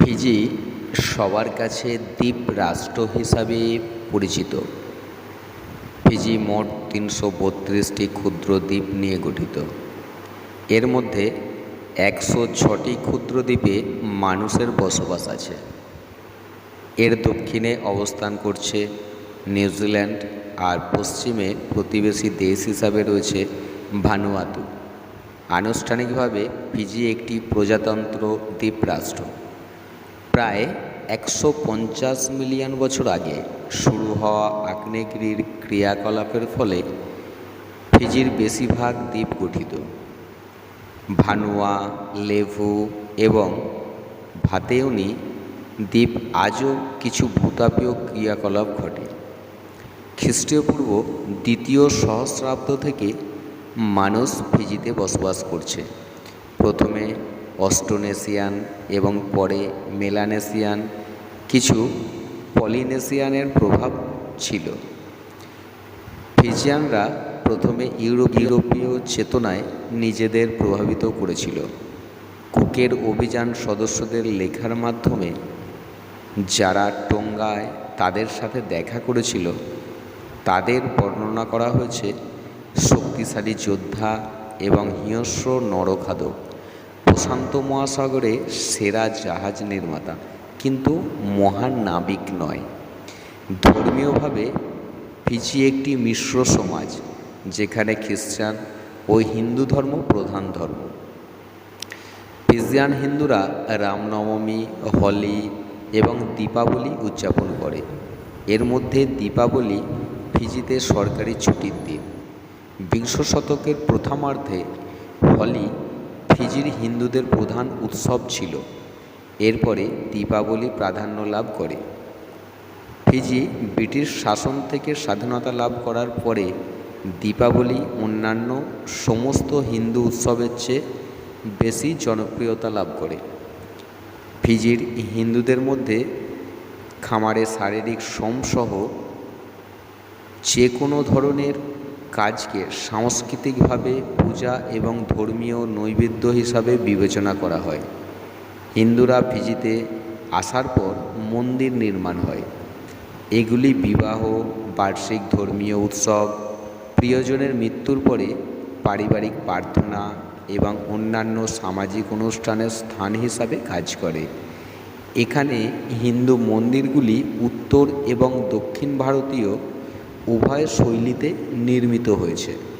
Fiji সবার কাছে দ্বীপ রাষ্ট্র হিসাবে পরিচিত। ফিজি মোট তিনশো বত্রিশটি ক্ষুদ্র দ্বীপ নিয়ে গঠিত। এর মধ্যে একশো ছটি ক্ষুদ্র দ্বীপে মানুষের বসবাস আছে। এর দক্ষিণে অবস্থান করছে নিউজিল্যান্ড আর পশ্চিমে প্রতিবেশী দেশ হিসাবে রয়েছে ভানুয়াতু। আনুষ্ঠানিকভাবে ফিজি একটি প্রজাতন্ত্র দ্বীপরাষ্ট্র প্রায় একশো পঞ্চাশ মিলিয়ন বছর আগে শুরু হওয়া আগ্নেয়গিরির ক্রিয়াকলাপের ফলে ফিজির বেশিরভাগ দ্বীপ গঠিত। ভানুয়া, লেভু এবং ভাতেউনি দ্বীপ আজও কিছু ভূতাপীয় ক্রিয়াকলাপ ঘটে। খ্রিস্টীয়পূর্ব দ্বিতীয় সহস্রাব্দ থেকে মানুষ ফিজিতে বসবাস করছে। প্রথমে অস্ট্রোনেশিয়ান এবং পরে মেলানেশিয়ান কিছু পলিনেশিয়ানের প্রভাব ছিল। ফিজিয়ানরা প্রথমে ইউরোপ ইউরোপীয় চেতনায় নিজেদের প্রভাবিত করেছিল। কুকের অভিযান সদস্যদের লেখার মাধ্যমে যারা টোঙ্গায় তাদের সাথে দেখা করেছিল, তাদের বর্ণনা করা হয়েছে, শক্তিশালী যোদ্ধা এবং হিংস্র নরখাদক। প্রশান্ত মহাসাগরে সেরা জাহাজ নির্মাতা, কিন্তু মহান নাবিক নয়। ধর্মীয়ভাবে ফিজি একটি মিশ্র সমাজ, যেখানে খ্রিস্টান ও হিন্দু ধর্ম প্রধান ধর্ম। ফিজিয়ান হিন্দুরা রামনবমী, হোলি এবং দীপাবলি উদযাপন করে। এর মধ্যে দীপাবলি ফিজিতে সরকারি ছুটির দিন। বিংশ শতকের প্রথমার্ধে হোলি ফিজির হিন্দুদের প্রধান উৎসব ছিল। এরপরে দীপাবলি প্রাধান্য লাভ করে। ফিজি ব্রিটিশ শাসন থেকে স্বাধীনতা লাভ করার পরে দীপাবলি অন্যান্য সমস্ত হিন্দু উৎসবের চেয়ে বেশি জনপ্রিয়তা লাভ করে। ফিজির হিন্দুদের মধ্যে খামারে শারীরিক শ্রমসহ যে কোনো ধরনের কাজকে সাংস্কৃতিকভাবে, পূজা এবং ধর্মীয় নৈবেদ্য হিসাবে বিবেচনা করা হয়। হিন্দুরা ফিজিতে আসার পর মন্দির নির্মাণ হয়। এগুলি বিবাহ, বার্ষিক ধর্মীয় উৎসব, প্রিয়জনের মৃত্যুর পরে পারিবারিক প্রার্থনা এবং অন্যান্য সামাজিক অনুষ্ঠানের স্থান হিসাবে কাজ করে। এখানে হিন্দু মন্দিরগুলি উত্তর এবং দক্ষিণ ভারতীয় উভয় শৈলীতে নির্মিত হয়েছে।